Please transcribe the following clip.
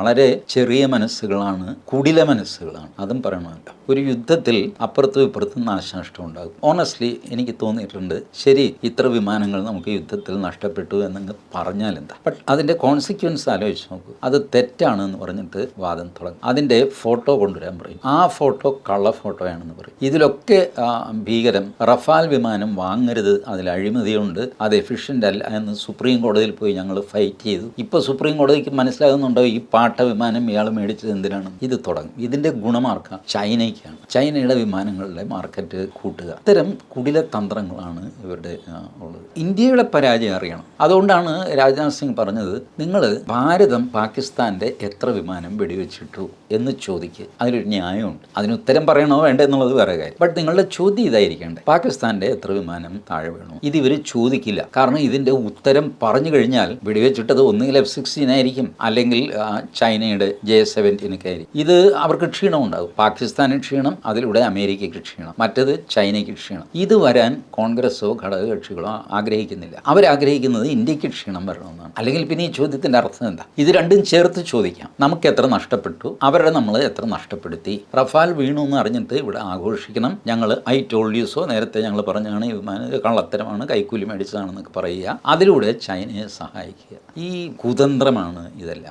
വളരെ ചെറിയ മനസ്സുകളാണ് കുടില മനസ്സുകളാണ്. അതും പറയണമല്ലോ. ഒരു യുദ്ധത്തിൽ അപ്പുറത്തും ഇപ്പുറത്തും നാശനഷ്ടം ഉണ്ടാകും. ഓണസ്റ്റ്ലി എനിക്ക് തോന്നിയിട്ടുണ്ട് ശരി ഇത്ര വിമാനങ്ങൾ നമുക്ക് യുദ്ധത്തിൽ നഷ്ടപ്പെട്ടു എന്നങ്ങ് പറഞ്ഞാൽ എന്താ? ബട്ട് അതിന്റെ കോൺസിക്വൻസ് ആലോചിച്ച് നോക്കൂ. അത് തെറ്റാണ് എന്ന് പറഞ്ഞിട്ട് വാദം തുടങ്ങും. അതിന്റെ ഫോട്ടോ കൊണ്ടുവരാൻ പറയും. ആ ഫോട്ടോ കള്ള ഫോട്ടോയാണെന്ന് പറയും. ഇതിലൊക്കെ ഭീകരം റഫാൽ വിമാനം വാങ്ങരുത് അതിൽ അഴിമതിയുണ്ട് അത് എഫിഷ്യന്റ് അല്ല എന്ന് സുപ്രീം കോടതിയിൽ പോയി ഞങ്ങൾ ഫൈറ്റ് ചെയ്തു. ഇപ്പോൾ സുപ്രീം കോടതിക്ക് മനസ്സിലാകുന്നുണ്ടോ ഈ പാട്ട വിമാനം ഇയാൾ മേടിച്ചത് എന്തിനാണ്? ഇത് തുടങ്ങും. ഇതിന്റെ ഗുണമാർക്ക ചൈനയ്ക്കാണ്. ചൈനയുടെ വിമാനങ്ങളുടെ മാർക്കറ്റ് കൂട്ടുക. ഇത്തരം കുടില തന്ത്രങ്ങളാണ് ഇവരുടെ ഉള്ളത്. ഇന്ത്യയുടെ പരാജയം അറിയണം. അതുകൊണ്ടാണ് രാജ്നാഥ് സിംഗ് പറഞ്ഞത് നിങ്ങൾ ഭാരതം പാകിസ്ഥാന്റെ എത്ര വിമാനം വെടിവെച്ചിട്ടു? എന്ന് ചോദിക്കുക. അതിലൊരു ന്യായമുണ്ട്. അതിന് ഉത്തരം പറയണോ വേണ്ട എന്നുള്ളത് വേറെ കാര്യം. ബട്ട് നിങ്ങളുടെ ചോദ്യം ഇതായിരിക്കേണ്ടത് പാകിസ്ഥാന്റെ എത്ര വിമാനം താഴെ വീണു? ഇത് ഇവർ ചോദിക്കില്ല. കാരണം ഇതിന്റെ ഉത്തരം പറഞ്ഞു കഴിഞ്ഞാൽ വെടിവെച്ചിട്ടത് ഒന്നുകിൽ എഫ് സിക്സ്റ്റീൻ ആയിരിക്കും. അല്ലെങ്കിൽ ചൈനയുടെ ജെ സെവന്റീന് കയറി. ഇത് അവർക്ക് ക്ഷീണം ഉണ്ടാകും. പാകിസ്ഥാന് ക്ഷീണം അതിലൂടെ അമേരിക്കയ്ക്ക് ക്ഷീണം മറ്റത് ചൈനയ്ക്ക് ക്ഷീണം. ഇത് വരാൻ കോൺഗ്രസോ ഘടകകക്ഷികളോ ആഗ്രഹിക്കുന്നില്ല. അവരാഗ്രഹിക്കുന്നത് ഇന്ത്യയ്ക്ക് ക്ഷീണം വരണമെന്നാണ്. അല്ലെങ്കിൽ പിന്നെ ഈ ചോദ്യത്തിന്റെ അർത്ഥം എന്താ? ഇത് രണ്ടും ചേർത്ത് ചോദിക്കാം. നമുക്ക് എത്ര നഷ്ടപ്പെട്ടു? അവരുടെ നമ്മൾ എത്ര നഷ്ടപ്പെടുത്തി? റഫാൽ വീണു എന്ന് അറിഞ്ഞിട്ട് ഇവിടെ ആഘോഷിക്കണം. ഞങ്ങൾ ഐ ടോൾഡ് യൂസോ നേരത്തെ ഞങ്ങൾ പറഞ്ഞാണ് വിമാനം കള്ളത്തരമാണ് കൈക്കൂലി മേടിച്ചതാണെന്നൊക്കെ പറയുക. അതിലൂടെ ചൈനയെ സഹായിക്കുക. ഈ കുതന്ത്രമാണ് ഇതെല്ലാം.